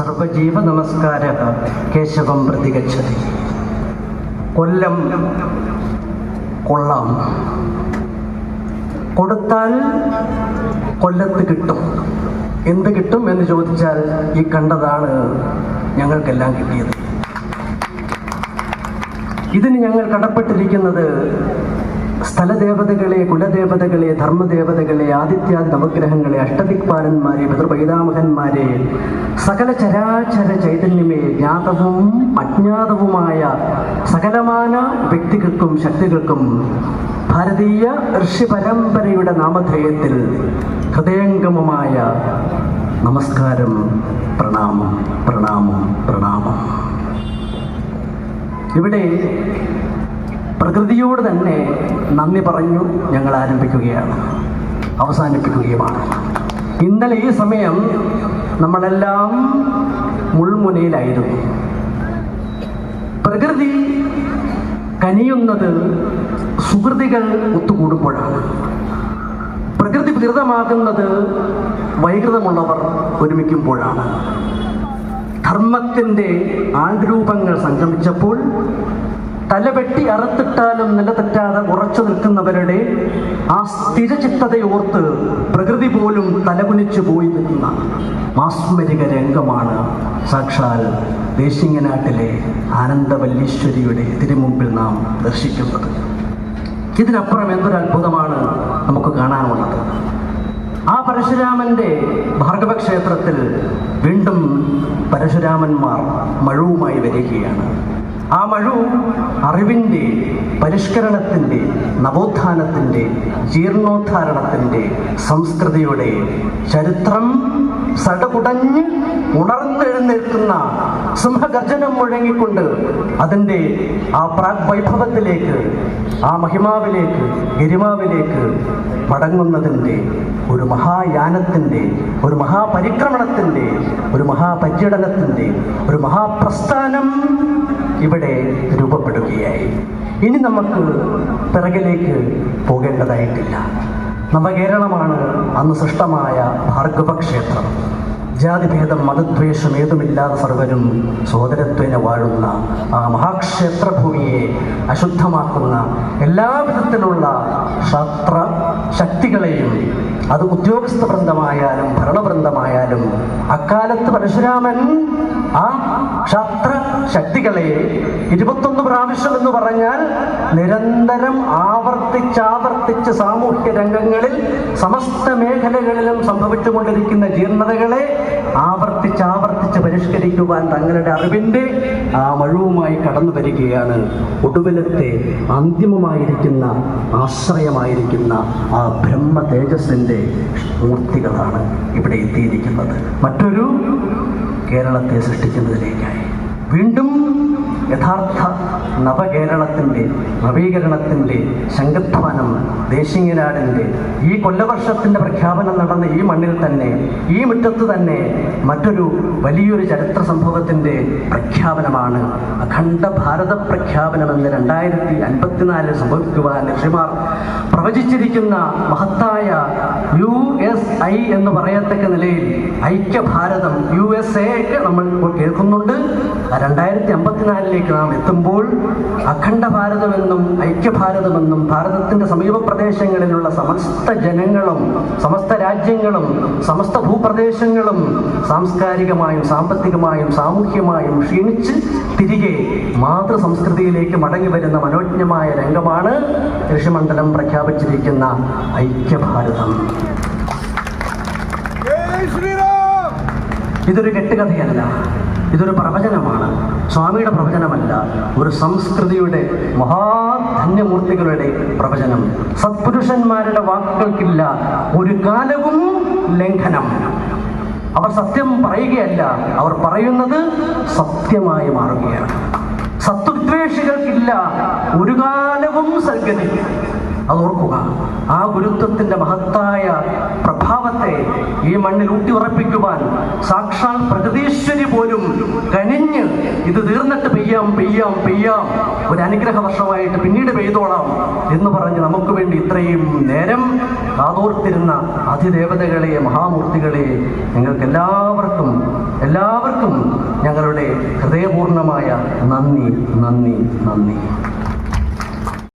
സർവജീവ നമസ്കാര കേശവം പ്രതികച്ചത് കൊല്ലം കൊള്ളാം. കൊടുത്താൽ കൊല്ലത്ത് കിട്ടും. എന്ത് കിട്ടും എന്ന് ചോദിച്ചാൽ ഈ കണ്ടതാണ് ഞങ്ങൾക്കെല്ലാം കിട്ടിയത്. ഇതിന് ഞങ്ങൾ കടപ്പെട്ടിരിക്കുന്നത് സ്ഥലദേവതകളെ കുലദേവതകളെ ധർമ്മദേവതകളെ ആദിത്യാദി നവഗ്രഹങ്ങളെ അഷ്ടദിക്പാലന്മാരെ പിതൃപൈതാമഹന്മാരെ സകല ചരാചര ചൈതന്യമേ ജ്ഞാതവും അജ്ഞാതവുമായ സകലമാന വ്യക്തികൾക്കും ശക്തികൾക്കും ഭാരതീയ ഋഷി പരമ്പരയുടെ നാമധേയത്തിൽ ഹൃദയംഗമമായ നമസ്കാരം പ്രണാമം പ്രണാമം പ്രണാമം. ഇവിടെ പ്രകൃതിയോട് തന്നെ നന്ദി പറഞ്ഞു ഞങ്ങൾ ആരംഭിക്കുകയാണ് അവസാനിപ്പിക്കുകയുമാണ്. ഇന്നലെ ഈ സമയം നമ്മളെല്ലാം മുൾമുനയിലായിരുന്നു. പ്രകൃതി കനിയുന്നത് സുഹൃതികൾ ഒത്തുകൂടുമ്പോഴാണ്. പ്രകൃതി വികൃതമാകുന്നത് വൈകൃതമുള്ളവർ ഒരുമിക്കുമ്പോഴാണ്. ധർമ്മത്തിന്റെ ആൾരൂപങ്ങൾ സംഗമിച്ചപ്പോൾ തലവെട്ടി അറുത്തിട്ടാലും നിലതെറ്റാതെ ഉറച്ചു നിൽക്കുന്നവരുടെ ആ സ്ഥിരചിത്തതയോർത്ത് പ്രകൃതി പോലും തലകുനിച്ചു പോയി നിൽക്കുന്ന മാസ്മരിക രംഗമാണ് സാക്ഷാൽ ദേശിങ്ങനാട്ടിലെ ആനന്ദവല്ലീശ്വരിയുടെ തിരുമുമ്പിൽ നാം ദർശിക്കുന്നത്. ഇതിനപ്പുറം എന്തൊരു അത്ഭുതമാണ് നമുക്ക് കാണാനുള്ളത്? ആ പരശുരാമന്റെ ഭാർഗവ ക്ഷേത്രത്തിൽ വീണ്ടും പരശുരാമന്മാർ മഴവുമായി വരികയാണ്. ആ മഴു അറിവിന്റെ പരിഷ്കരണത്തിന്റെ നവോത്ഥാനത്തിന്റെ ജീർണോദ്ധാരണത്തിന്റെ സംസ്കൃതിയുടെ ചരിത്രം സടകുടഞ്ഞ് ഉണർന്നെഴുന്നേൽക്കുന്ന സിംഹഗർജനം മുഴങ്ങിക്കൊണ്ട് അതിന്റെ ആ പ്രാഗ് വൈഭവത്തിലേക്ക് ആ മഹിമാവിലേക്ക് ഗരിമാവിലേക്ക് മടങ്ങുന്നതിന്റെ ഒരു മഹായാനത്തിന്റെ ഒരു മഹാപരിക്രമണത്തിന്റെ ഒരു മഹാപര്യടനത്തിന്റെ ഒരു മഹാപ്രസ്ഥാനം ഇവിടെ രൂപപ്പെടുകയായി. ഇനി നമുക്ക് പിറകിലേക്ക് പോകേണ്ടതായിട്ടില്ല. നവകേരളമാണ് അന്ന് സൃഷ്ടമായ ഭാർഗവ ക്ഷേത്രം ജാതിഭേദം മതദ്വേഷം ഏതുമില്ലാതെ സർവരും സോദരത്വേന വാഴുന്ന ആ മഹാക്ഷേത്രഭൂമിയെ അശുദ്ധമാക്കുന്ന എല്ലാവിധത്തിലുള്ള ശാസ്ത്ര ശക്തികളെയും അത് ഉദ്യോഗസ്ഥ ബൃന്ദമായാലും ഭരണവൃന്ദമായാലും അക്കാലത്ത് പരശുരാമൻ ആ ക്ഷത്ര ശക്തികളെ ഇരുപത്തൊന്ന് പ്രാവശ്യം എന്ന് പറഞ്ഞാൽ നിരന്തരം ആവർത്തിച്ചാവർത്തിച്ച് സാമൂഹ്യ രംഗങ്ങളിൽ സമസ്ത മേഖലകളിലും സംഭവിച്ചുകൊണ്ടിരിക്കുന്ന ജീർണതകളെ ആവർത്തിച്ചാവർത്തിച്ച് പരിഷ്കരിക്കുവാൻ തങ്ങളുടെ അറിവിന്റെ ആ മഴുവുമായി കടന്നു വരികയാണ്. ഒടുവിലത്തെ അന്തിമമായിരിക്കുന്ന ആശ്രയമായിരിക്കുന്ന ആ ബ്രഹ്മ തേജസ്സിന്റെ മൂർത്തികളാണ് ഇവിടെ എത്തിയിരിക്കുന്നത്. മറ്റൊരു കേരളത്തെ സൃഷ്ടിക്കുന്നതിലേക്കായി. വീണ്ടും യഥാർത്ഥ നവകേരളത്തിന്റെ നവീകരണത്തിന്റെ ശംഖധ്വാനം ദേശിങ്ങനാടിന്റെ ഈ കൊല്ലവർഷത്തിന്റെ പ്രഖ്യാപനം നടന്ന ഈ മണ്ണിൽ തന്നെ ഈ മുറ്റത്ത് തന്നെ മറ്റൊരു വലിയൊരു ചരിത്ര സംഭവത്തിന്റെ പ്രഖ്യാപനമാണ് അഖണ്ഡ ഭാരത പ്രഖ്യാപനം എന്ന് രണ്ടായിരത്തി അൻപത്തിനാലിൽ സംഭവിക്കുവാൻ ഋഷിമാർ പ്രവചിച്ചിരിക്കുന്ന മഹത്തായ ഐ എന്ന് പറയത്തക്ക നിലയിൽ ഐക്യഭാരതം യു എസ് എ നമ്മൾ ഇപ്പോൾ കേൾക്കുന്നുണ്ട്. രണ്ടായിരത്തി അമ്പത്തിനാലിലേക്ക് നാം എത്തുമ്പോൾ അഖണ്ഡ ഭാരതമെന്നും ഐക്യഭാരതമെന്നും ഭാരതത്തിന്റെ സമീപ പ്രദേശങ്ങളിലുള്ള സമസ്ത ജനങ്ങളും സമസ്ത രാജ്യങ്ങളും സമസ്ത ഭൂപ്രദേശങ്ങളും സാംസ്കാരികമായും സാമ്പത്തികമായും സാമൂഹ്യമായും ക്ഷീണിച്ച് തിരികെ മാതൃ സംസ്കൃതിയിലേക്ക് മടങ്ങി വരുന്ന മനോജ്ഞമായ രംഗമാണ് ഋഷിമണ്ഡലം പ്രഖ്യാപിച്ചിരിക്കുന്ന ഐക്യഭാരതം. ഇതൊരു കെട്ടുകഥയല്ല. ഇതൊരു പ്രവചനമാണ്. സ്വാമിയുടെ പ്രവചനമല്ല. ഒരു സംസ്കൃതിയുടെ മഹാധന്യമൂർത്തികളുടെ പ്രവചനം. സത്പുരുഷന്മാരുടെ വാക്കുകൾക്കില്ല. ഒരു കാലവും ലംഘനം. അവർ സത്യം പറയുകയല്ല. അവർ പറയുന്നത് സത്യമായി മാറുകയാണ്. സത്വദ്വേഷികൾക്കില്ല. ഒരു കാലവും സൽഗതി. അത് ഓർക്കുക ആ ഗുരുത്വത്തിന്റെ മഹത്തായ പ്രഭാവത്തെ ഈ മണ്ണിൽ ഊട്ടി ഉറപ്പിക്കുവാൻ സാക്ഷാൽ പ്രകൃതീശ്വരി പോലും കനിഞ്ഞ് ഇത് തീർന്നിട്ട് പെയ്യാം പെയ്യാം പെയ്യാം. ഒരു അനുഗ്രഹ വർഷമായിട്ട് പിന്നീട് പെയ്തോളാം എന്ന് പറഞ്ഞ് നമുക്ക് വേണ്ടി ഇത്രയും നേരം കാതോർത്തിരുന്ന അതിദേവതകളെ മഹാമൂർത്തികളെ നിങ്ങൾക്ക് എല്ലാവർക്കും എല്ലാവർക്കും ഞങ്ങളുടെ ഹൃദയപൂർണമായ നന്ദി നന്ദി നന്ദി.